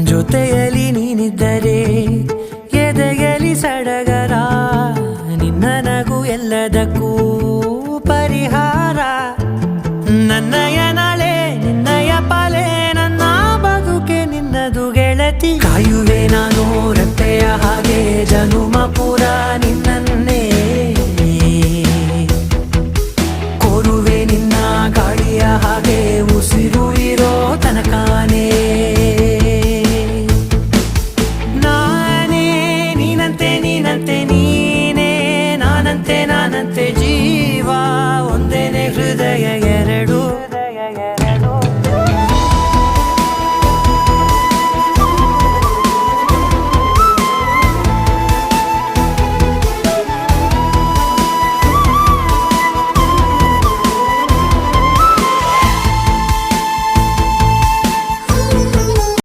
ಜೊತೆಯಲ್ಲಿ ನೀನಿದ್ದರೆ ಎದೆಯಲ್ಲಿ ಸಡಗರ, ನಿನ್ನ ನಗು ಎಲ್ಲದಕ್ಕೂ ಪರಿಹಾರ. ನನ್ನಯನಳೆ ನಿನ್ನಯ ಪಾಲೆ ನನ್ನ ಬದುಕೆ ನಿನ್ನದು ಗೆಳತಿ. ಕಾಯುವೆ ನಾನು ರೆಪ್ಪೆಯ ಹಾಗೆ, ಜನುಮ ಪುರಾಣ diva.